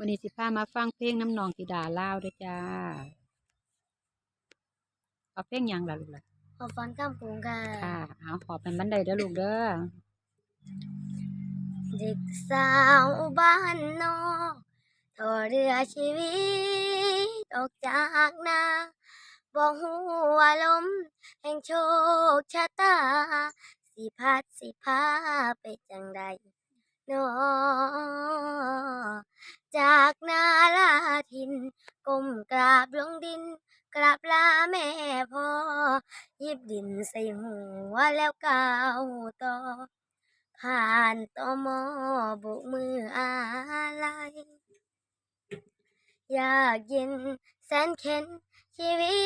วันนี้สิพามาฟังเพลงน้ำนองธิดาลาวเด้วยจ้า เอาเพลงหยังล่ะลูกล่ะขอฟ้อนข้ามพุงค่ะ ค่ะเอาขอเป็นบันไดเด้อลูกเด้อ เด็กสาวบ้านนอกทอเรือชีวิตออกจากนาบอกหัวาลม แห่งโชคชะตา สิพัดสิพาไปจังใดนอจากนาลาทินก้มกราบลงดิน กราบลาแม่พ่อหยิบดินใส่หัวแล้วก้าวต่อ ผ่านตอมอบุกมืออะไรอยากเย็นแสนเข็น ชีวิ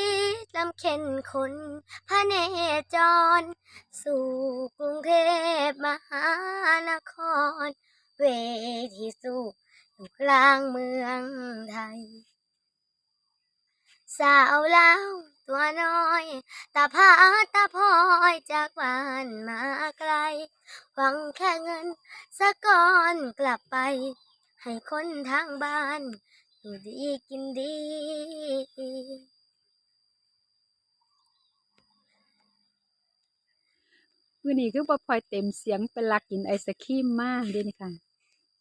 ตลำเข็นคนพระเนจร สู่กรุงเทพมหานคร เวทีสู้อยู่ก ลางเมืองไทย สาวลาวตัวน้อยตาพาตาพลอยจากบ้านมาไกล หวังแค่เงินสักก้อนกลับไป ให้คนทางบ้านอยู่ดีกินดีมื้อนี้คือบ่พลอยเต็มเสียงเป็นลักกินไอศครีมมากด้นี่ค่ะ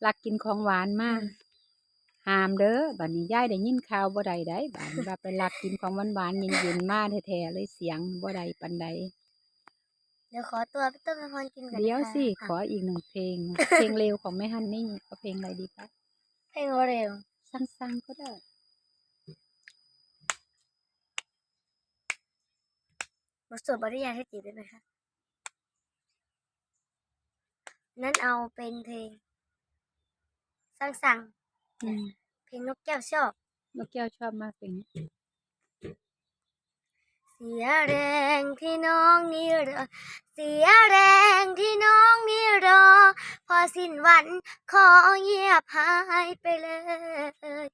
ลักกินของหวานมาก ห้ามเด้อบัดนี้ยายได้ยินข่าวบ่ได้ได้บัดนี้ว่าไปลักกินของหวานๆเย็นๆมาแท้ๆเลยเสียงบ่ได้ปานใดเดี๋ยวขอตัวไปต้มน้ำพรกินก่อนเดี๋ยวนะคะสิขออีกหนึ่งเพลง เพลงเร็วของแม่ฮันนี่เอาเพลงอะไรดีคะเพลงเร็วสั้นๆก็ได้บทสวดบริยายให้จีบได้ไหมคะ นั้นเอาเป็นเพลงสั่งอืมๆ เพลงนกแก้วชอบนกแก้วชอบมากเพลงนี้เสียแรงที่น้องนี่รอ เสียแรงที่น้องนี่รอ พอสิ้นวันขอเงียบหายไปเลย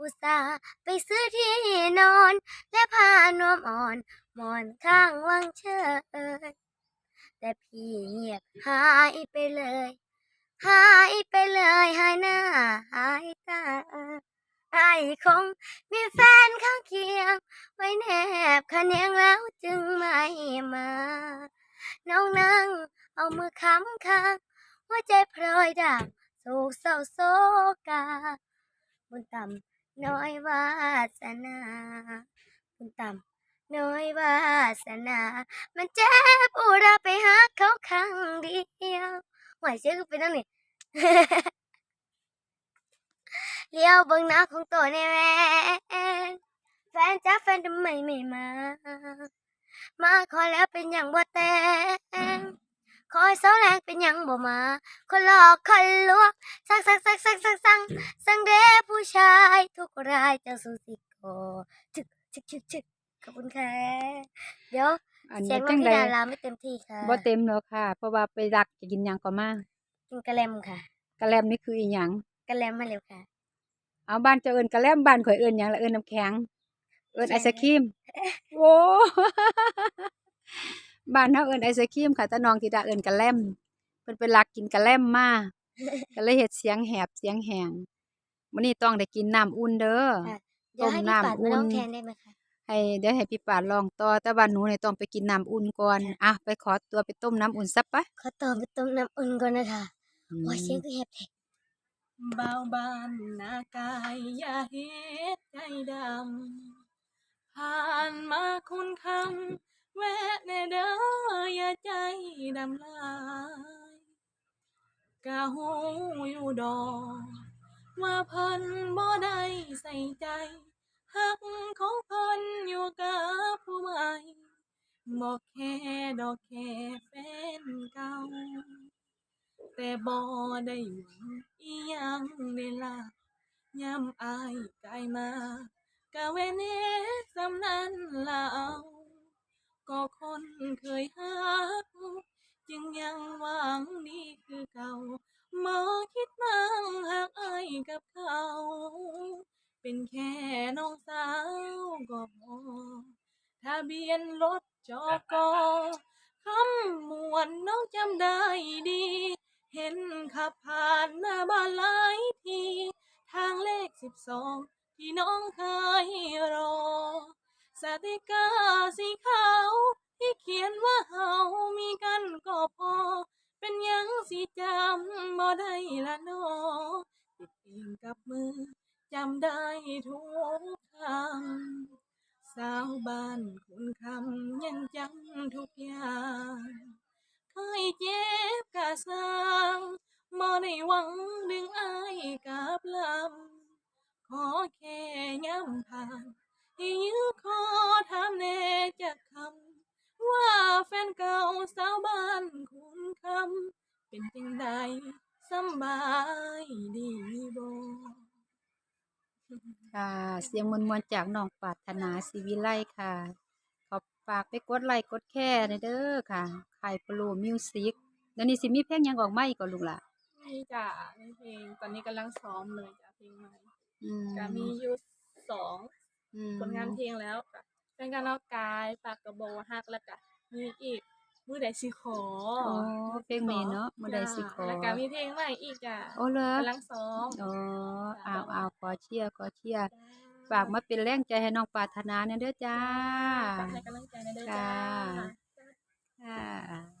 อุตส่าห์ไปซื้อที่นอน และผ้านวมอ่อนหมอนข้างวังเชิญแต่พี่เงียบหายไปเลย หายไปเลยหายหน้าหายตา ไอ้คงมีแฟนข้างเคียง ไว้แนบคะแนงแล้วจึงไม่มา น้องนั่งเอามือค้ำค้างหัวใจพลอยดับโศกเศร้าโศกาบนต่ำน้อยวาสนาบนต่ำน้อยวาสนา มันเจ็บอุราไปหาเขาครั้งเดียวหวยเชื่อเป็นนั่งนี่ เลี้ยวเบิ่งหน้าของตัวในแม่แฟนจ้าแฟนทำไมไม่มา มาขอแล้วเป็นอย่างบ่แต่งคอยเสาแรงเป็นอย่างบ่มา คนหลอกคนลวงสักสักสักสักสักสังสังเดผู้ชายทุกรายเจ้าสุสิโกจึกจึกจึกจึกขอบคุณค่ะ เดี๋ยวอันเสียนี้งน้จัองงพี่ใดดาราไม่เต็มที่ค่ะบ่เต็มแล้วค่ะ เพราะว่าไปรักจะกินหยังก็มากินกระเลมค่ะกะแลมนี่คืออีหยังกระเลมมาเร็วค่ะ เอาบ้านเจะเอิ้นกะแลมบ้านข่อยเอิ้นหยังละเอิ้นน้ำแข็ง เอิ้นไอศครีมโอ้ บ้านเฮาเอิ้นไอศครีมค่ะแต่น้องธิดาเอิ้นกะแลมเพิ่นไปรักกินกะแลมมา ก็เลยเฮ็ดเสียงแหบเสียงแหงมื้อนี้ต้องได้กินน้ำอุ่นเด้อค่ะเดี๋ยวให้พี่ปัดมาร้องแทนได้ไหมคะ ให้เดี๋ยวให้พี่ปานลองต่อแต่ว่าหนูเนี่ยต้องไปกินน้ำอุ่นก่อนค่ะ อะไปขอตัวไปต้มน้ำอุ่นซับปะขอตัวไปต้มน้ำอุ่นก่อนนะคะอืมโอ้ยเสียงก็แหบแท้เบาบานหน้ากายอย่าเฮ็ดใจดำ ผ่านมาคุณคำแวะแน่เด้ออย่าใจดำลายกะหูอยู่ดอกว่าเพิ่นบ่ได้ใส่ใจหักของเพิ่นอยู่กับผู้ใหม่บ่แค่ดอกแค่แฟนเก่า แต่บ่ได้หวังอีหยังเดล่ะยามอายกายมากะเวเนสำนั้นลาวก็คนเคยฮักจึงยังหวังดีคือเก่าบ่คิดมั่งหากอายกับเขา เป็นแค่น้องสาวก็พอทะเบียนรถจอกอคำมวนน้องจำได้ดี เห็นขับผ่านหน้าบ้านหลายที ทางเลขสิบสองที่น้องเคยรอ สติกาสีขาวที่เขียนว่าเฮามีกันก็พอ เป็นยังสิจำบ่ได้ละนอติดเองกับมือจำได้ทุกคำสาวบ้านคุณคำยังจำทุกอย่าง ได้หวังดึงอายกับลำขอแค่ย้ำผ่านให้ยื้อขอถามแน่จากคำว่าแฟนเก่าสาวบ้านคุณคำเป็นจังใดสบายดีบ่ค่ะ เสียงมวลๆจากน้องปรารถนาศิวิไลค่ะ ขอฝากไปกดไลค์กดแชร์หน่อยเด้อค่ะไข่ปลูมิวสิกเดี๋ยวนี้สิมีเพลงยังออกมาอีกก็ลูกล่ะ นี่จ้ะนี่เพลง ตอนนี้กำลังซ้อมเลยจ้ะเพลงใหม่อืมก็มีอยู่สองอืมผลงานเพลงแล้วก็เป็นการนอกกายปากกระโบฮักแล้วก็มีอีกมือใดสิขออ๋อเพลงนี้เนาะเมื่อใดสิขอแล้วก็มีเพลงใหม่อีกจ้ะโอ้เหรอกำลังซ้อมอ๋ออ้าวอ้าวขอเชียร์ขอเชียร์ฝากมาเป็นแรงใจให้น้องปรารถนาเนี่ยเด้อจ้าฝากให้กำลังใจนะเด้อค่ะจ้าค่ะ